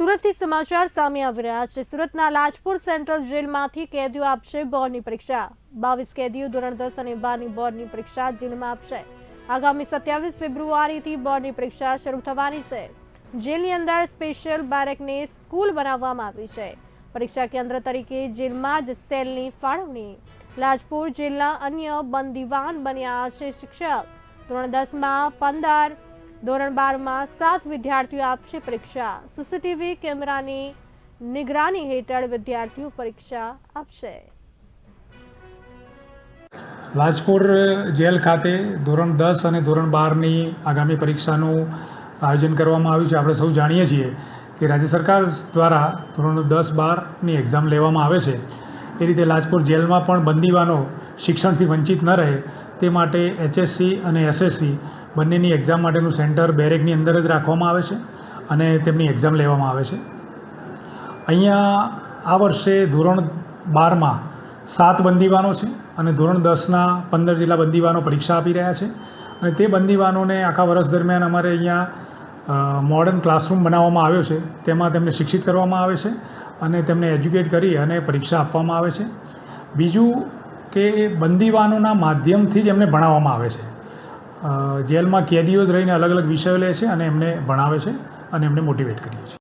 સુરતથી સમાચાર સામે આવી રહ્યા છે. સુરતના લાજપુર સેન્ટ્રલ જેલમાંથી કેદીઓ આપશે બોર્ડની પરીક્ષા. બાવીસ કેદીઓ ધોરણ દસ અને બારની બોર્ડની પરીક્ષા જેલમાં આપશે. આગામી સત્યાવીસ ફેબ્રુઆરીથી બોર્ડની પરીક્ષા શરૂ થવાની છે. જેલની અંદર સ્પેશિયલ બેરેકને સ્કૂલ બનાવવામાં આવી છે. પરીક્ષા કેન્દ્ર તરીકે જેલમાં જ સેલની ફાળવણી. લાજપુર જેલના અન્ય બંદીવાન બન્યા છે શિક્ષક. ધોરણ દસમાં પંદર ધોરણ બારમાં સાત વિદ્યાર્થીઓ આપશે પરીક્ષા. સીસીટીવી કેમેરાની નિગરાની હેઠળ વિદ્યાર્થીઓ પરીક્ષા આપશે. લાજપુર જેલ ખાતે ધોરણ દસ અને ધોરણ બારની આગામી પરીક્ષાનું આયોજન કરવામાં આવ્યું છે. આપણે સૌ જાણીએ છીએ કે રાજ્ય સરકાર દ્વારા ધોરણ દસ બારની એક્ઝામ લેવામાં આવે છે. એ રીતે લાજપુર જેલમાં પણ બંદીવાનો શિક્ષણથી વંચિત ન રહે, તે માટે એચએસસી અને એસએસસી બંનેની એક્ઝામ માટેનું સેન્ટર બેરેકની અંદર જ રાખવામાં આવે છે અને તેમની એક્ઝામ લેવામાં આવે છે. અહીંયા આ વર્ષે ધોરણ બારમાં સાત બંદીવાનો છે અને ધોરણ દસના પંદર જેટલા બંદીવાનો પરીક્ષા આપી રહ્યા છે અને તે બંદીવાનોને આખા વર્ષ દરમિયાન અમારે અહીંયા મોડર્ન ક્લાસરૂમ બનાવવામાં આવ્યો છે. તેમાં તેમને શિક્ષિત કરવામાં આવે છે અને તેમને એજ્યુકેટ કરી અને પરીક્ષા આપવામાં આવે છે. બીજું કે બંદીવાનોના માધ્યમથી જ એમને ભણાવવામાં આવે છે. જેલમાં કેદીઓ જ રહીને અલગ અલગ વિષયો લે છે અને એમને ભણાવે છે અને એમને મોટિવેટ કરીએ છીએ.